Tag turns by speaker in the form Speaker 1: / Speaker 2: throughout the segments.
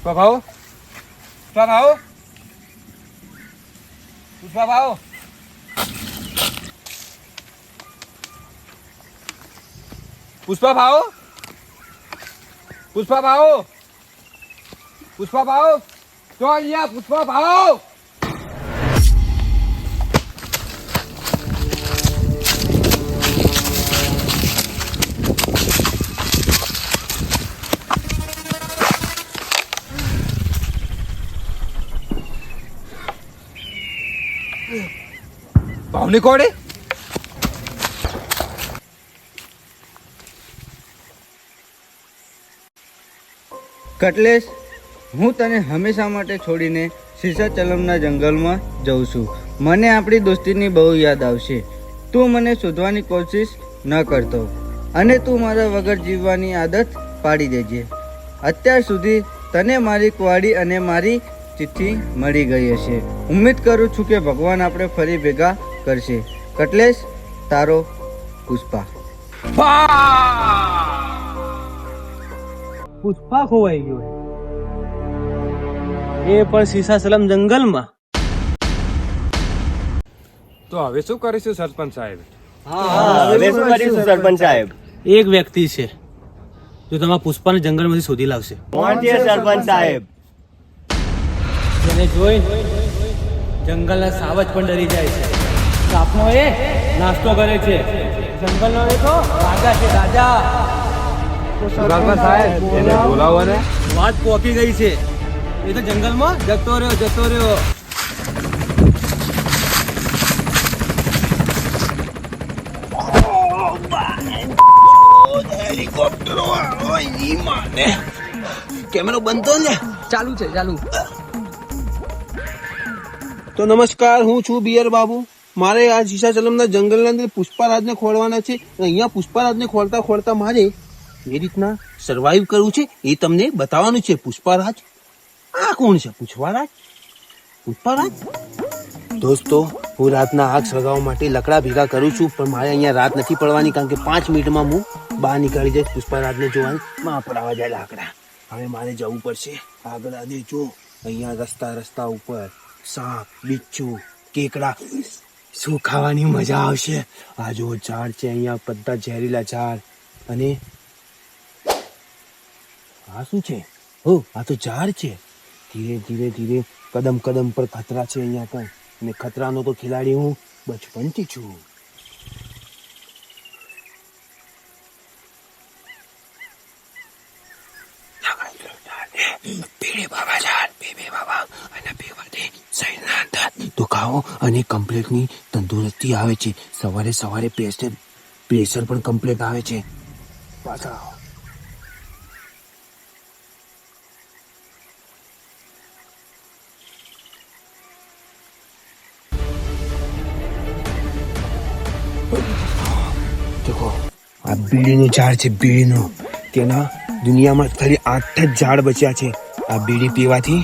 Speaker 1: પુષ્પા ભાવ પુષ્પા ભાવ પુષ્પા ભાવ પુષ્પા ભાવ પુષ્પા ભાવ પુષ્પા ભાવ તો અહીંયા પુષ્પા ભાવ ભાવની
Speaker 2: કટલેશ, હું તને હંમેશા માટે છોડીને સીસાચલમના જંગલમાં જઉં છું. મને આપણી દોસ્તીની બહુ યાદ આવશે. તું મને શોધવાની કોશિશ ન કરતો અને તું મારા વગર જીવવાની આદત પાડી દેજે. અત્યાર સુધી તને મારી કવાડી અને મારી ચિઠ્ઠી મળી ગઈ હશે. ઉમ્મીદ કરું છું કે ભગવાન આપણે ફરી ભેગા કરશે. કટલેશ તારો પુષ્પા.
Speaker 3: પુષ્પા ખોવાઈ ગયો એ પણ સીસાસલમ જંગલમાં.
Speaker 1: તો હવે શું કરીશું સરપંચ સાહેબ?
Speaker 4: હવે શું કરીશું સરપંચ સાહેબ?
Speaker 3: એક વ્યક્તિ છે જો તમારા પુષ્પાને જંગલમાંથી શોધી લાવશે.
Speaker 4: કોણ છે સરપંચ સાહેબ?
Speaker 3: જેને જોઈ જંગલના સાવજ પણ ડરી જાય છે. સાપનો એ નાસ્તો કરે છે. જંગલનો એ તો રાજા છે રાજા.
Speaker 1: સાહેબ એને બોલાવો. ને
Speaker 3: વાત પોકી ગઈ છે. એ તો જંગલમાં જતો રહ્યો જતો રહ્યો. કેમેરો બનતો ને? ચાલુ છે ચાલુ.
Speaker 5: તો નમસ્કાર હું છું બિયર બાબુ. મારે આ શીશાચલમના જંગલના અંદર પુષ્પારાજને ખોળવાના છે અહીંયા પુષ્પારાજને ખોળતા ખોળતા મારે એ રીતના સર્વાઈવ કરવું છે એ તમને બતાવવાનું છે. પુષ્પારાજ? આ કોણ છે? પુષ્પારાજ? પુષ્પારાજ? દોસ્તો, હું રાતના આગ સળગાવવા માટે લકડા ભેગા કરું છું, પણ મારે અહીંયા રાત નથી પડવાની કારણ કે પાંચ મિનિટમાં હું બહાર નીકળી જઈશ પુષ્પારાજને જોવાની. માં પડાવવા જાય લાકડા. હવે મારે જવું પડશે. આગળ આજે જો અહીંયા રસ્તા રસ્તા ઉપર સાપ, બિચ્છુ, કેકડા. શું ખાવાની મજા આવશે? આ જો ઝાડ છે અહીંયા, બધા ઝેરીલા ઝાડ અને આ શું છે? હો આ તો ઝાડ છે. ધીરે ધીરે ધીરે કદમ કદમ પર ખતરા છે અહીંયા પણ. અને ખતરાનો તો ખેલાડી હું બચપનથી છું ભીડે બાબા ઝાડ બેબે બાબા અને બેવાડે શરીરના દુખાવો અને કમ્પ્લેટની તંદુરસ્તી આવે છે. સવારે સવારે પ્રેશર પ્રેશર પણ કમ્પ્લેટ આવે છે. પાછા આવો. આ બીડીનું ઝાડ છે, બીડીનું. તેના દુનિયામાં ખાલી આઠ જ ઝાડ બચ્યા છે. આ બીડી પીવાથી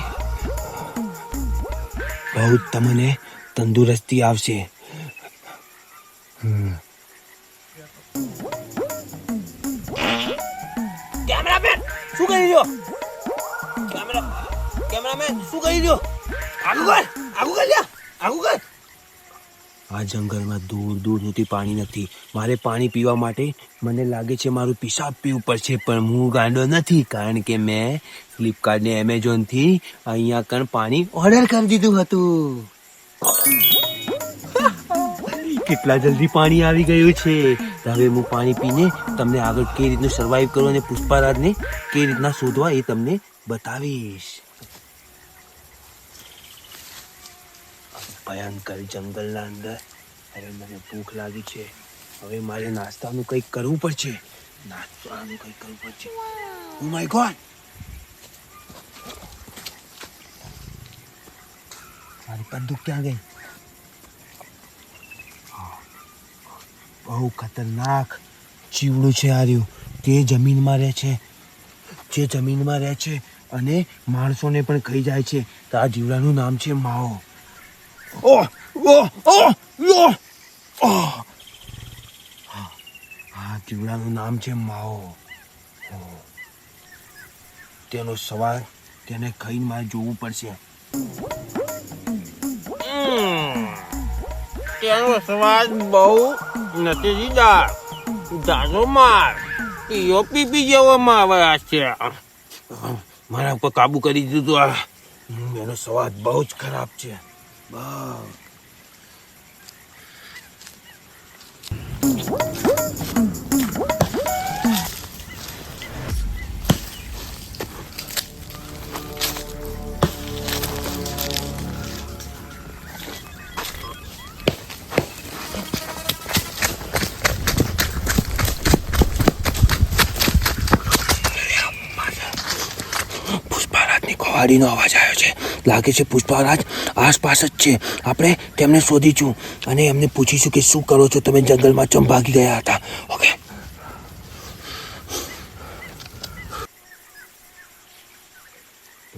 Speaker 5: બહુ તમને તંદુરસ્તી આવશે.
Speaker 3: કેમેરામેન શું કરી રહ્યો? કેમેરા કેમેરામેન શું કરી રહ્યો? આગું કર આગું કર લ્યા આગું કર.
Speaker 5: આ જંગલમાં દૂર દૂર સુધી પાણી નથી. મારે પાણી પીવા માટે મને લાગે છે મારું પિશાબ પીવું પડશે પણ હું ગાંડો નથી કારણ કે મેં ફ્લિપકાર્ટ ને એમેઝોનથી અહીંયા કણ પાણી ઓર્ડર કરી દીધું હતું. કેટલા જલ્દી પાણી આવી ગયું છે. હવે હું પાણી પીને તમને આગળ કઈ રીતનું સર્વાઈવ કરો અને પુષ્પારાજને કઈ રીતના શોધવા એ તમને બતાવીશ. ભયંકર જંગલના અંદર. હવે મને ભૂખ લાગી છે. હવે મારે નાસ્તાનું કંઈક કરવું પડશે. નાસ્તાનું કંઈક કરવું પડશે. ઓ માય ગોડ બંદૂક ક્યાં ગઈ બહુ ખતરનાક ચીવડું છે આ રહ્યું તે જમીનમાં રહે છે જે જમીનમાં રહે છે અને માણસોને પણ ખાઈ જાય છે તો આ જીવડાનું નામ છે માઓ! Oh! આ જીવડાનું નામ છે માઓ. તેનો સવાર તેને ખાઈને મારે જોવું પડશે તેનો સ્વાદ બહુ નતીજીદાર દાદો માર. પીઓ પીપી જેવામાં આ છે. મારા ઉપર કાબુ કરી દીધું આ. એનો સ્વાદ બહુ જ ખરાબ છે. બહુ કવાડીનો અવાજ આવ્યો છે. લાગે છે પુષ્પારાજ આસપાસ જ છે. આપણે તેમને શોધીશું અને એમને પૂછીશું કે શું કરો છો? તમે જંગલમાં ચમ ભાગી ગયા હતા. ઓકે.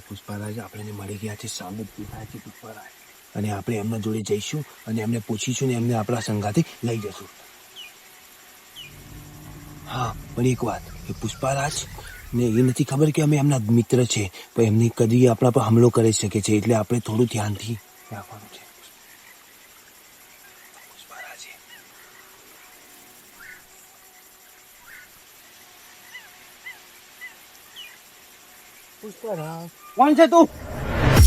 Speaker 5: પુષ્પારાજ આપણે મળી ગયા છે. સામે જ છે પુષ્પારાજ. અને આપણે એમના જોડે જઈશું અને એમને પૂછીશું ને એમને આપણા સંગાથી લઈ જશું. હા, પણ એક વાત કે પુષ્પારાજ ને એ નથી ખબર કે અમે એમના મિત્ર છે, પણ એમની કદી આપણા પર હુમલો કરી શકે છે, એટલે આપણે થોડું ધ્યાનથી રાખવાનું છે.
Speaker 2: કોણ છે તું?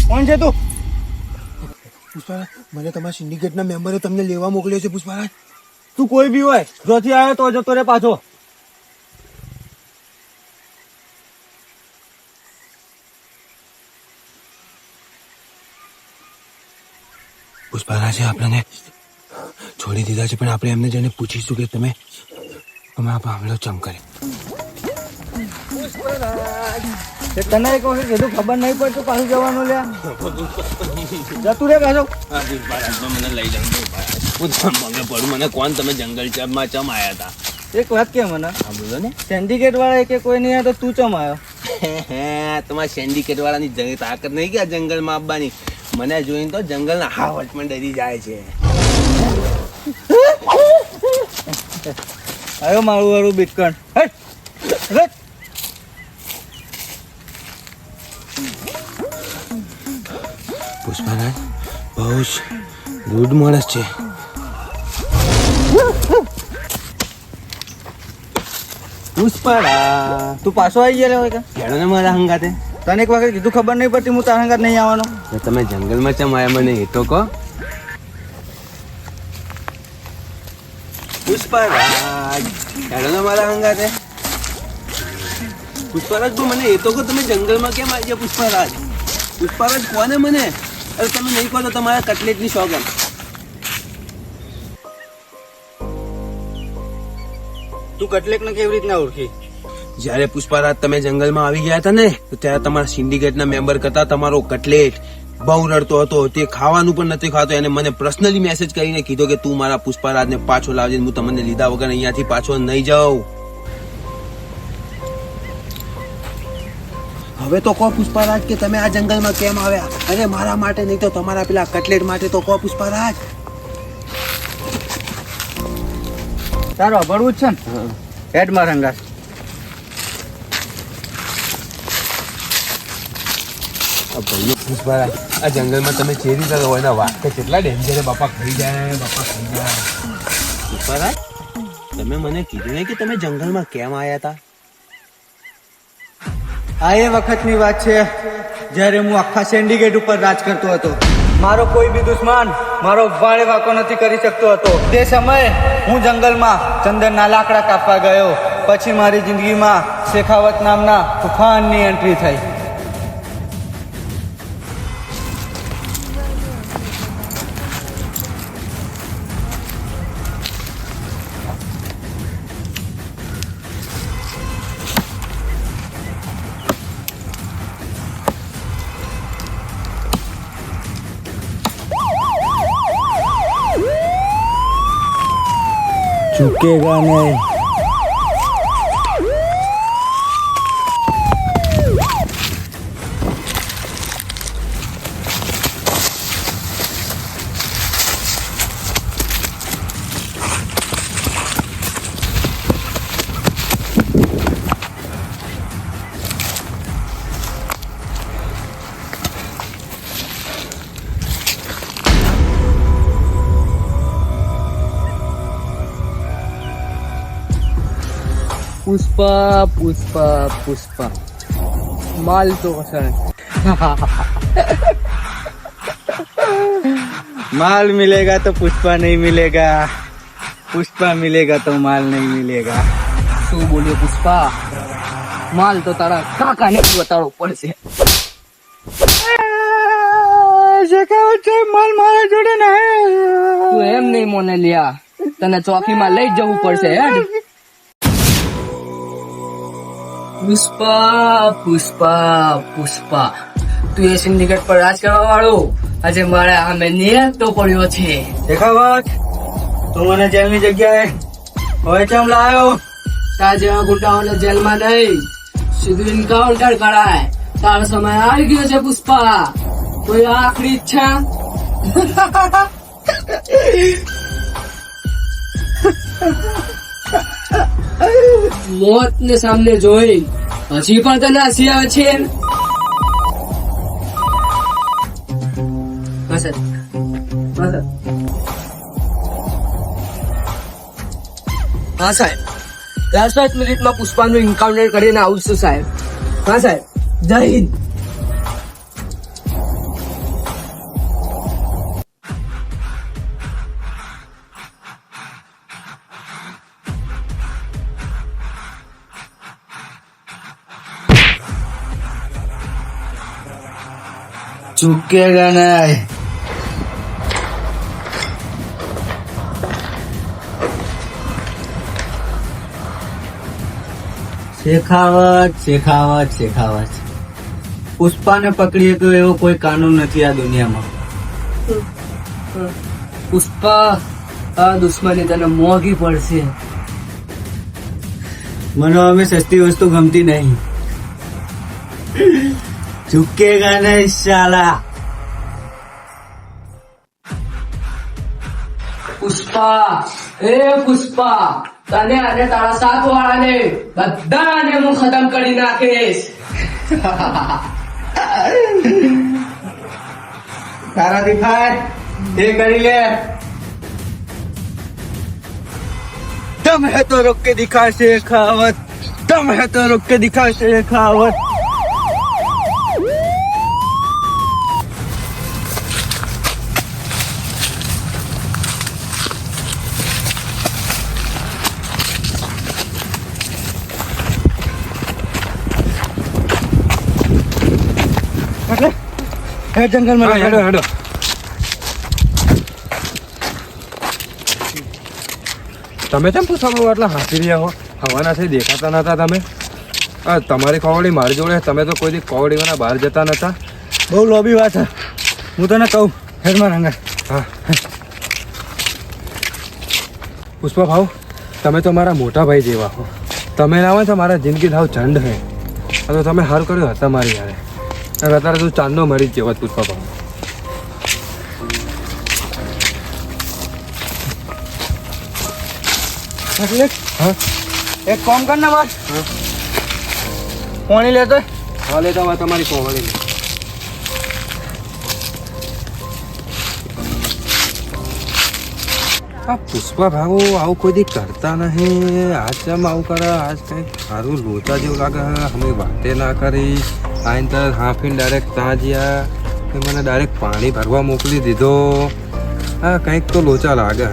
Speaker 2: કોણ છે તું?
Speaker 5: પુષ્પારાજ, મને તમારા સિન્ડિકેટના મેમ્બરે તમને લેવા મોકલ્યો છે પુષ્પારાજ.
Speaker 2: તું કોઈ બી હોય જોથી આવ્યો તો જતો રે પાછો.
Speaker 5: પુષ્પારાજે આપણને છોડી દીધા છે પણ આપણે એમને જઈને પૂછીશું કે તમે અમારા પામલો ચમ કરે
Speaker 2: તે તને એક વખત કીધું ખબર નહીં પડતું પાછું જવાનું લે જતું રે પાછો.
Speaker 5: મને લઈ જાઉં મને પડું મને કોણ તમે જંગલ ચમમાં ચમ આયા હતા
Speaker 2: એક વાત કે મને
Speaker 5: હા બોલો ને.
Speaker 2: સેન્ડિકેટ વાળા કે કોઈ નહીં આવ્યો તો તું ચમ આવ્યો
Speaker 5: તમારા સેન્ડિકેટ વાળાની જંગ- તાકાત નહીં ગયા જંગલમાં આવવાની? મને જોઈને તો જંગલના હાવટ પણ ડરી જાય છે.
Speaker 2: આવ્યો મારું વાળું બિટકણ.
Speaker 5: પુષ્પારાજ બહુ જ ગુડ માણસ છે.
Speaker 2: પુષ્પાડા તું પાછો આવી ગયો હોય કે?
Speaker 5: ખેડો ને મારા હંગાતે.
Speaker 2: તને એક વખત કીધું ખબર નહીં પડતી, હું તારા હંગાત નહીં આવવાનો.
Speaker 5: તમે જંગલમાં ચમ આવ્યા મને તો કહો. પુષ્પારાજ. ખેડો ને મારા હંગાતે. પુષ્પારાજ બહુ મને એ તો કહો, તમે જંગલમાં કેમ આવી ગયા પુષ્પારાજ? પુષ્પારાજ, કોને મને? તમે નહીં કહો તો તમારા કટલેટની સોગન
Speaker 2: તું કટલેક ને કેવી રીતના ઓળખી?
Speaker 5: જ્યારે પુષ્પારાજ તમે જંગલમાં આવી ગયા હતા ને તો ત્યારે તમારા સિન્ડિકેટના મેમ્બર કરતા તમારો કટલેટ બહુ રડતો હતો. તે ખાવાનું પણ નથી ખાતો. એને મને પર્સનલી મેસેજ કરીને કીધો કે તું મારા પુષ્પારાજને પાછો લાવજે હું તમને લીધા વગર અહીંયાથી પાછો નહીં જાઉં. હવે તો કહો પુષ્પારાજ કે તમે આ જંગલમાં કેમ આવ્યા? અરે મારા માટે નહીં તો તમારા પેલા કટલેટ માટે તો કહો પુષ્પારાજ.
Speaker 2: તારો ભરવું જ છે ને? હેડ માર હંગાત
Speaker 5: આ આ જંગલમાં તમે જે રીતે રહો એના વાક્ય કેટલા ડેન્જર બાપા ખાઈ જાય, બાપા ખાઈ જાય. પુષ્પારાજ તમે મને કીધું ને કે તમે જંગલમાં કેમ આવ્યા હતા
Speaker 2: આ એ વખતની વાત છે, જ્યારે હું આખા સિન્ડિકેટ ઉપર રાજ કરતો હતો. મારો કોઈ બી દુશ્મન મારો વાળે વાકો નથી કરી શકતો હતો. તે સમયે હું જંગલમાં ચંદનના લાકડા કાપવા ગયો. પછી મારી જિંદગીમાં શેખાવત નામના તુફાનની એન્ટ્રી થઈ. ચૂકેગા નહીં
Speaker 3: પુષ્પા પુષ્પા પુષ્પા માલ તો કસણ
Speaker 2: माल मिलेगा तो पुष्पा नहीं मिलेगा पुष्पा मिलेगा तो माल नहीं मिलेगा
Speaker 3: શું બોલ્યો પુષ્પા માલ તો તારા કાકાને જ બતાડવો પડશે
Speaker 2: શેખાવત સાહેબ માલ મારા જોડે નહીં
Speaker 3: તું એમ નહીં મોને લ્યા તને ચોકીમાં લઈ જ જવું પડશે હેડ પુષ્પા પુષ્પા પુષ્પા. તું એ સિન્ડિકેટ પર રાજ કરવા વાળો? આજે મારે આમે નિયત તો પડ્યો છે.
Speaker 2: શેખાવત તું મને જેલની જગ્યાએ હવે કેમ લાવ્યો?
Speaker 3: તાર જેવા ગુંડાઓને જેલમાં નહીં સીધું એન્કાઉન્ટર કરાય. તારો સમય આવી ગયો છે પુષ્પા. કોઈ આખરી ઈચ્છા? મોત ને સામને જોઈ હજી પણ તને હસી આવે છે હા, સાહેબ. દસ પાંચ મિનિટમાં પુષ્પાનું એન્કાઉન્ટર કરીને આવું છું, સાહેબ. હા, સાહેબ. જય હિન્દ.
Speaker 2: ચૂકેગા નહીં શેખાવત શેખાવત શેખાવત. પુષ્પાને પકડીએ તો એવો કોઈ કાનૂન નથી આ દુનિયામાં.
Speaker 3: પુષ્પા, આ દુશ્મની તને મોંઘી પડશે.
Speaker 2: મને અમે સસ્તી વસ્તુ ગમતી નહીં. ઝુકેગા નહીં શાલા
Speaker 3: પુષ્પા એ પુષ્પા તને અને તારા સાથ વાળાને બધાને હું ખતમ કરી નાખીશ
Speaker 2: તારાથી થાય એ કરી લે दम है तो रोक के दिखा शेखावत दम है तो रोक के दिखा शेखावत એ જંગલમાં
Speaker 1: હા, હેડો હેડો. તમે કેમ પૂછવા આટલા હાંસી રહ્યા હો. હવાના છે દેખાતા નતા તમે. આ તમારી કોવડી મારી જોડે. તમે તો કોઈ દી કોવડીઓના બહાર જતા નતા.
Speaker 2: બહુ લોબી વાત છે. હું તને કહું હેડમાં રંગા
Speaker 1: હા. પુષ્પા ભાવ તમે તો મારા મોટા ભાઈ જેવા હો. તમે ના હોય તો મારા જિંદગી થાવ ચંડ હે. તો તમે હાર કર્યો હતા મારી યારે. અત્યારે તું ચાંદનો મરી જ જવા
Speaker 2: પૂછવા
Speaker 1: પણ
Speaker 2: એક કામ કર ને બસ પાણી લેતો?
Speaker 1: હા લેતા તમારી કોવડી આ પુષ્પા ભાવો આવું કોઈ દી કરતા નહીં. આજ કેમ આવું કરે, આજ કંઈક સારું લોચા જેવું લાગે. અમે વાતે ના કરી આઈને તર હાંફીને ડાયરેક્ટ ત્યાં જ્યા કે મને ડાયરેક્ટ પાણી ભરવા મોકલી દીધો. હા કંઈક તો લોચા લાગે.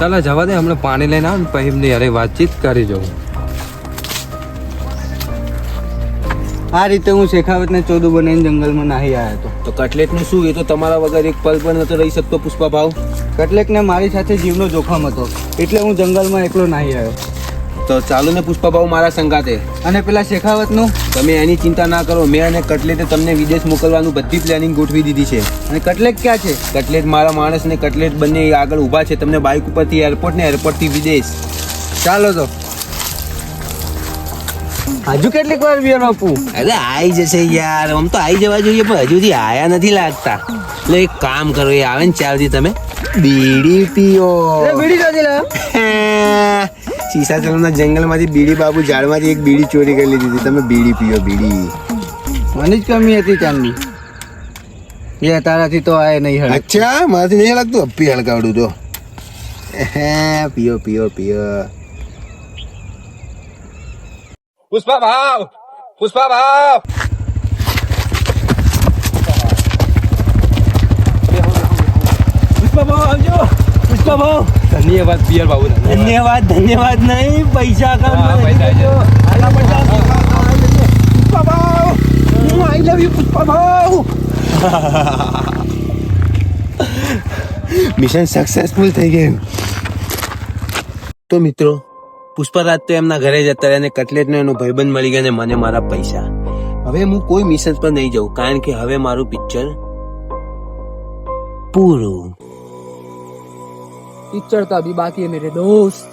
Speaker 1: ચાલો જવા દે, હમણાં પાણી લઈને આવ ને અરે વાતચીત કરી જાઉં.
Speaker 2: આ રીતે હું શેખાવતને ચોદું બનાવીને જંગલમાં નાહી આવ્યો હતો.
Speaker 5: તો કટલેટનું શું? એ તો તમારા વગર એક પલ પણ નતો રહી શકતો પુષ્પા ભાવ
Speaker 2: કટલેકને મારી સાથે જીવનો જોખમ હતો. એટલે હું જંગલમાં એકલો નાહી આવ્યો.
Speaker 5: તો ચાલો ને પુષ્પા ભાવ મારા સંગાતે
Speaker 2: અને પેલા શેખાવતનું?
Speaker 5: તમે એની ચિંતા ના કરો મેં અને કટલેટે તમને વિદેશ મોકલવાનું બધી પ્લાનિંગ ગોઠવી દીધી છે.
Speaker 2: અને કટલેટ ક્યાં છે?
Speaker 5: કટલેટ મારા માણસ ને કટલેટ બંને આગળ ઊભા છે તમને બાઇક ઉપરથી એરપોર્ટ ને એરપોર્ટથી વિદેશ.
Speaker 2: ચાલો તો. હજુ કેટલીક વાર બિયર આપું?
Speaker 5: અરે આવી જશે યાર આમ તો આવી જવા જોઈએ પણ હજુ સુધી આયા નથી લાગતા. એટલે એક કામ કરો એ આવે ને ચાલથી તમે. બીડી પીઓ
Speaker 2: બીડી નથી લાવ્યો
Speaker 5: શીશા ચલમના જંગલમાંથી બીડી બાબુ ઝાડમાંથી એક બીડી ચોરી કરી લીધી હતી તમે બીડી પીઓ બીડી
Speaker 2: મને જ કમી હતી ચાંદની એ તારાથી તો આય નહીં હળ
Speaker 5: અચ્છા મારાથી નહીં લાગતું અપ્પી હળગાવડું તો પીઓ પીઓ પીઓ
Speaker 1: પુષ્પા ભાવ પુષ્પા ભાવ
Speaker 3: પુષ્પા ભાવ આવજો ભાવ
Speaker 1: ધન્યવાદ પિયર બાબુ
Speaker 3: ધન્યવાદ ધન્યવાદ નહીં પૈસા
Speaker 1: હા,
Speaker 3: કામ
Speaker 1: પૈસા
Speaker 3: દેજો આલા પૈસા
Speaker 5: પુષ્પા ભાવ હું આઈ લવ યુ પુષ્પા ભાવ મિશન સક્સેસફુલ થઈ ગયું. તો મિત્રો પુષ્પરાજ તો એમના ઘરે જતા રહ્યા અને કટલેટ નો એનો ભાઈબંધ મળી ગયો ને મને મારા પૈસા. હવે હું કોઈ મિશન પર નહીં જાઉં કારણ કે હવે મારું પિક્ચર પૂરું.
Speaker 6: पिक्चर तो अभी बाकी है मेरे दोस्त